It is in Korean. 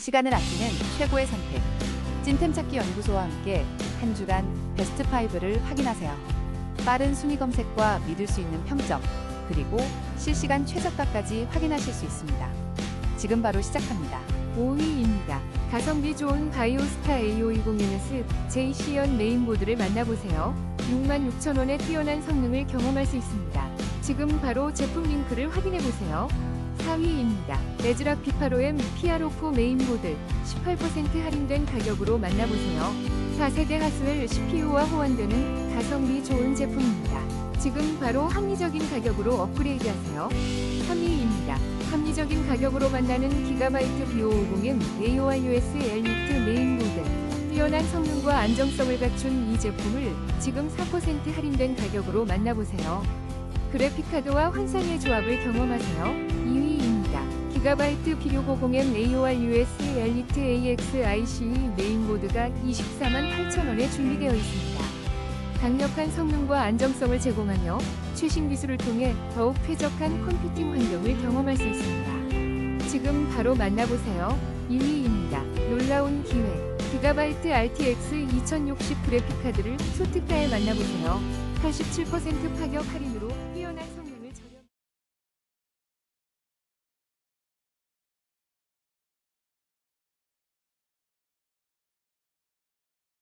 시간을 아끼는 최고의 선택. 찐템 찾기 연구소와 함께 한 주간 베스트 5를 확인하세요. 빠른 순위 검색과 믿을 수 있는 평점, 그리고 실시간 최저가까지 확인하실 수 있습니다. 지금 바로 시작합니다. 5위입니다. 가성비 좋은 바이오스타 A520NS JC연 메인보드를 만나보세요. 66,000원의 뛰어난 성능을 경험할 수 있습니다. 지금 바로 제품 링크를 확인해보세요. 4위입니다. 레즈락 P85M PR4 메인보드 18% 할인된 가격으로 만나보세요. 4세대 하스웰 CPU와 호환되는 가성비 좋은 제품입니다. 지금 바로 합리적인 가격으로 업그레이드하세요. 3위입니다. 합리적인 가격으로 만나는 기가바이트 B550M AORUS 엘리트 메인보드. 뛰어난 성능과 안정성을 갖춘 이 제품을 지금 4% 할인된 가격으로 만나보세요. 그래픽카드와 환상의 조합을 경험하세요. 2위입니다. 기가바이트 B650M AORUS 엘리트 AX ICE 메인보드가 24만 8천원에 준비되어 있습니다. 강력한 성능과 안정성을 제공하며 최신 기술을 통해 더욱 쾌적한 컴퓨팅 환경을 경험할 수 있습니다. 지금 바로 만나보세요. 1위입니다. 놀라운 기회. 기가바이트 RTX 2060 그래픽카드를 소특가에 만나보세요. 87% 파격 할인으로